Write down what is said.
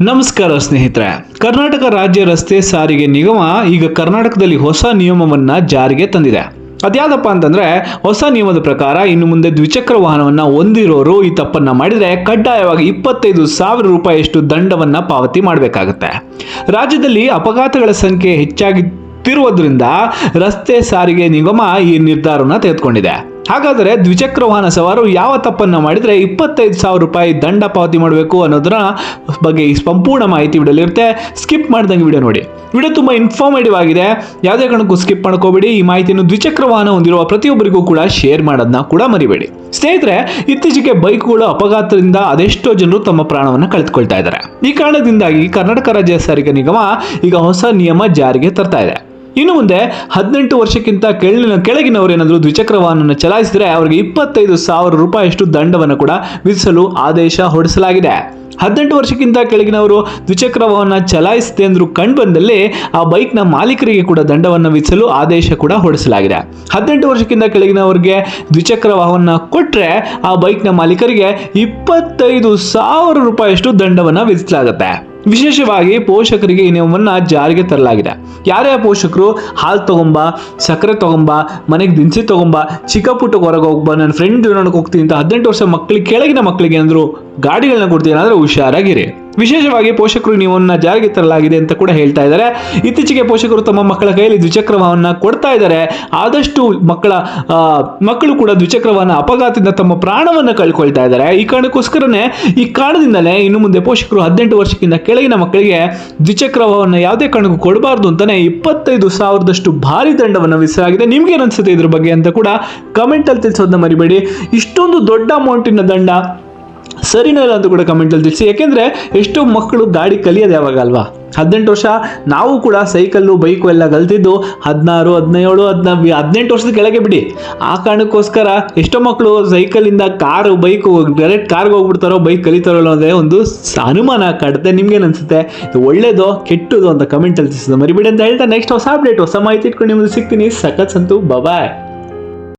ನಮಸ್ಕಾರ ಸ್ನೇಹಿತರೆ, ಕರ್ನಾಟಕ ರಾಜ್ಯ ರಸ್ತೆ ಸಾರಿಗೆ ನಿಗಮ ಈಗ ಕರ್ನಾಟಕದಲ್ಲಿ ಹೊಸ ನಿಯಮವನ್ನ ಜಾರಿಗೆ ತಂದಿದೆ. ಅದ್ಯಾವುದಪ್ಪ ಅಂತಂದ್ರೆ, ಹೊಸ ನಿಯಮದ ಪ್ರಕಾರ ಇನ್ನು ಮುಂದೆ ದ್ವಿಚಕ್ರ ವಾಹನವನ್ನ ಹೊಂದಿರೋರು ಈ ತಪ್ಪನ್ನ ಮಾಡಿದ್ರೆ ಕಡ್ಡಾಯವಾಗಿ ಇಪ್ಪತ್ತೈದು ಸಾವಿರ ರೂಪಾಯಿಯಷ್ಟು ದಂಡವನ್ನ ಪಾವತಿ ಮಾಡಬೇಕಾಗುತ್ತೆ. ರಾಜ್ಯದಲ್ಲಿ ಅಪಘಾತಗಳ ಸಂಖ್ಯೆ ಹೆಚ್ಚಾಗುತ್ತಿರುವುದರಿಂದ ರಸ್ತೆ ಸಾರಿಗೆ ನಿಗಮ ಈ ನಿರ್ಧಾರವನ್ನು ತೆಗೆದುಕೊಂಡಿದೆ. ಹಾಗಾದರೆ ದ್ವಿಚಕ್ರ ವಾಹನ ಸವಾರು ಯಾವ ತಪ್ಪನ್ನು ಮಾಡಿದರೆ ಇಪ್ಪತ್ತೈದು ಸಾವಿರ ರೂಪಾಯಿ ದಂಡ ಪಾವತಿ ಮಾಡಬೇಕು ಅನ್ನೋದರ ಬಗ್ಗೆ ಈ ಸಂಪೂರ್ಣ ಮಾಹಿತಿ ವಿಡಿಯೋಲಿರುತ್ತೆ ಸ್ಕಿಪ್ ಮಾಡ್ದಂಗೆ ವಿಡಿಯೋ ನೋಡಿ. ವಿಡಿಯೋ ತುಂಬ ಇನ್ಫಾರ್ಮೇಟಿವ್ ಆಗಿದೆ. ಯಾವುದೇ ಕಾರಣಕ್ಕೂ ಸ್ಕಿಪ್ ಮಾಡ್ಕೋಬೇಡಿ. ಈ ಮಾಹಿತಿಯನ್ನು ದ್ವಿಚಕ್ರ ವಾಹನ ಹೊಂದಿರುವ ಪ್ರತಿಯೊಬ್ಬರಿಗೂ ಕೂಡ ಶೇರ್ ಮಾಡೋದನ್ನ ಕೂಡ ಮರಿಬೇಡಿ. ಸ್ನೇಹಿತರೆ, ಇತ್ತೀಚೆಗೆ ಬೈಕ್ಗಳು ಅಪಘಾತದಿಂದ ಅದೆಷ್ಟೋ ಜನರು ತಮ್ಮ ಪ್ರಾಣವನ್ನು ಕಳೆದುಕೊಳ್ತಾ ಇದ್ದಾರೆ. ಈ ಕಾರಣದಿಂದಾಗಿ ಕರ್ನಾಟಕ ರಾಜ್ಯ ಸಾರಿಗೆ ನಿಗಮ ಈಗ ಹೊಸ ನಿಯಮ ಜಾರಿಗೆ ತರ್ತಾ ಇದೆ. ಇನ್ನು ಮುಂದೆ ಹದಿನೆಂಟು ವರ್ಷಕ್ಕಿಂತ ಕೆಳಗಿನ ಕೆಳಗಿನವರು ಏನಾದರೂ ದ್ವಿಚಕ್ರ ವಾಹನ ಚಲಾಯಿಸಿದರೆ ಅವರಿಗೆ ಇಪ್ಪತ್ತೈದು ಸಾವಿರ ರೂಪಾಯಿಯಷ್ಟು ದಂಡವನ್ನು ಕೂಡ ವಿಧಿಸಲು ಆದೇಶ ಹೊರಡಿಸಲಾಗಿದೆ. ಹದಿನೆಂಟು ವರ್ಷಕ್ಕಿಂತ ಕೆಳಗಿನವರು ದ್ವಿಚಕ್ರ ವಾಹನ ಚಲಾಯಿಸಿದೆ ಅಂದ್ರು ಕಂಡುಬಂದಲ್ಲಿ ಆ ಬೈಕ್ನ ಮಾಲೀಕರಿಗೆ ಕೂಡ ದಂಡವನ್ನು ವಿಧಿಸಲು ಆದೇಶ ಕೂಡ ಹೊರಡಿಸಲಾಗಿದೆ. ಹದಿನೆಂಟು ವರ್ಷಕ್ಕಿಂತ ಕೆಳಗಿನವರಿಗೆ ದ್ವಿಚಕ್ರ ವಾಹನ ಕೊಟ್ಟರೆ ಆ ಬೈಕ್ನ ಮಾಲೀಕರಿಗೆ ಇಪ್ಪತ್ತೈದು ಸಾವಿರ ರೂಪಾಯಿಯಷ್ಟು ದಂಡವನ್ನು ವಿಧಿಸಲಾಗುತ್ತೆ. ವಿಶೇಷವಾಗಿ ಪೋಷಕರಿಗೆ ಈ ನಿಯಮವನ್ನು ಜಾರಿಗೆ ತರಲಾಗಿದೆ. ಯಾರೇ ಪೋಷಕರು ಹಾಲು ತಗೊಂಬ, ಸಕ್ಕರೆ ತಗೊಂಬ, ಮನೆಗೆ ದಿನಸಿ ತಗೊಂಬ ಚಿಕ್ಕ ಪುಟ್ಟ ಹೊರಗೆ ಹೋಗ್ಬಾ ನನ್ನ ಫ್ರೆಂಡ್ ನೋಡಕ್ಕೆ ಹೋಗ್ತೀನಿ ಅಂತ ಹದಿನೆಂಟು ವರ್ಷ ಮಕ್ಕಳಿಗೆ ಕೆಳಗಿನ ಮಕ್ಕಳಿಗೆ ಏನಾದ್ರು ಗಾಡಿಗಳನ್ನ ಕೊಡ್ತೀನಿ ಅಂದರೆ ಹುಷಾರಾಗಿರಿ. ವಿಶೇಷವಾಗಿ ಪೋಷಕರು ನಿಯಮವನ್ನು ಜಾರಿಗೆ ತರಲಾಗಿದೆ ಅಂತ ಕೂಡ ಹೇಳ್ತಾ ಇದ್ದಾರೆ. ಇತ್ತೀಚೆಗೆ ಪೋಷಕರು ತಮ್ಮ ಮಕ್ಕಳ ಕೈಯಲ್ಲಿ ದ್ವಿಚಕ್ರ ವಾಹನ ಕೊಡ್ತಾ ಇದ್ದಾರೆ. ಆದಷ್ಟು ಮಕ್ಕಳ ಮಕ್ಕಳು ಕೂಡ ದ್ವಿಚಕ್ರ ವಾಹನ ಅಪಘಾತದಿಂದ ತಮ್ಮ ಪ್ರಾಣವನ್ನು ಕಳ್ಕೊಳ್ತಾ ಇದ್ದಾರೆ. ಈ ಕಾರಣಕ್ಕೋಸ್ಕರನೇ ಈ ಕಾರಣದಿಂದಲೇ ಇನ್ನು ಮುಂದೆ ಪೋಷಕರು ಹದಿನೆಂಟು ವರ್ಷಕ್ಕಿಂತ ಕೆಳಗಿನ ಮಕ್ಕಳಿಗೆ ದ್ವಿಚಕ್ರ ವಾಹನ ಯಾವುದೇ ಕಾರಣಕ್ಕೂ ಕೊಡಬಾರ್ದು ಅಂತಾನೆ ಇಪ್ಪತ್ತೈದು ಸಾವಿರದಷ್ಟು ಭಾರಿ ದಂಡವನ್ನು ವಿಧಿಸಲಾಗಿದೆ. ನಿಮ್ಗೆ ಅನ್ಸುತ್ತೆ ಇದ್ರ ಬಗ್ಗೆ ಅಂತ ಕೂಡ ಕಮೆಂಟ್ ಅಲ್ಲಿ ತಿಳಿಸೋದನ್ನ ಮರಿಬೇಡಿ. ಇಷ್ಟೊಂದು ದೊಡ್ಡ ಅಮೌಂಟಿನ ದಂಡ ಸರಿನಾ ಇಲ್ಲ ಅಂತ ಕೂಡ ಕಮೆಂಟಲ್ಲಿ ತಿಳಿಸಿ. ಯಾಕೆಂದ್ರೆ ಎಷ್ಟೋ ಮಕ್ಕಳು ಗಾಡಿ ಕಲಿಯೋದು ಯಾವಾಗ ಅಲ್ವಾ? ಹದಿನೆಂಟು ವರ್ಷ ನಾವು ಕೂಡ ಸೈಕಲ್ಲು, ಬೈಕು ಎಲ್ಲ ಕಲ್ತಿದ್ದು ಹದಿನಾರು, ಹದಿನೇಳು, ಹದಿನ, ಹದಿನೆಂಟು ವರ್ಷದ ಕೆಳಗೆ ಬಿಡಿ. ಆ ಕಾರಣಕ್ಕೋಸ್ಕರ ಎಷ್ಟೋ ಮಕ್ಕಳು ಸೈಕಲಿಂದ ಕಾರು, ಬೈಕು ಡೈರೆಕ್ಟ್ ಕಾರ್ಗೆ ಹೋಗ್ಬಿಡ್ತಾರೋ, ಬೈಕ್ ಕಲಿತಾರೋ ಅನ್ನೋದೇ ಒಂದು ಅನುಮಾನ ಕಾಡುತ್ತೆ ನಿಮ್ಗೇನು ಅನಿಸುತ್ತೆ? ಇದು ಒಳ್ಳೇದೋ, ಕೆಟ್ಟದೋ ಅಂತ ಕಮೆಂಟಲ್ಲಿ ತಿಳಿಸಿದ ಮರಿಬಿಡಿ ಅಂತ ಹೇಳ್ತಾ ನೆಕ್ಸ್ಟ್ ಹೊಸ ಅಪ್ಡೇಟ್ ಹೊಸ ಮಾಹಿತಿ ಇಟ್ಕೊಂಡು ನಿಮ್ಮದು ಸಿಗ್ತೀನಿ. ಸಖತ್ ಸಂತು ಬಾಯ್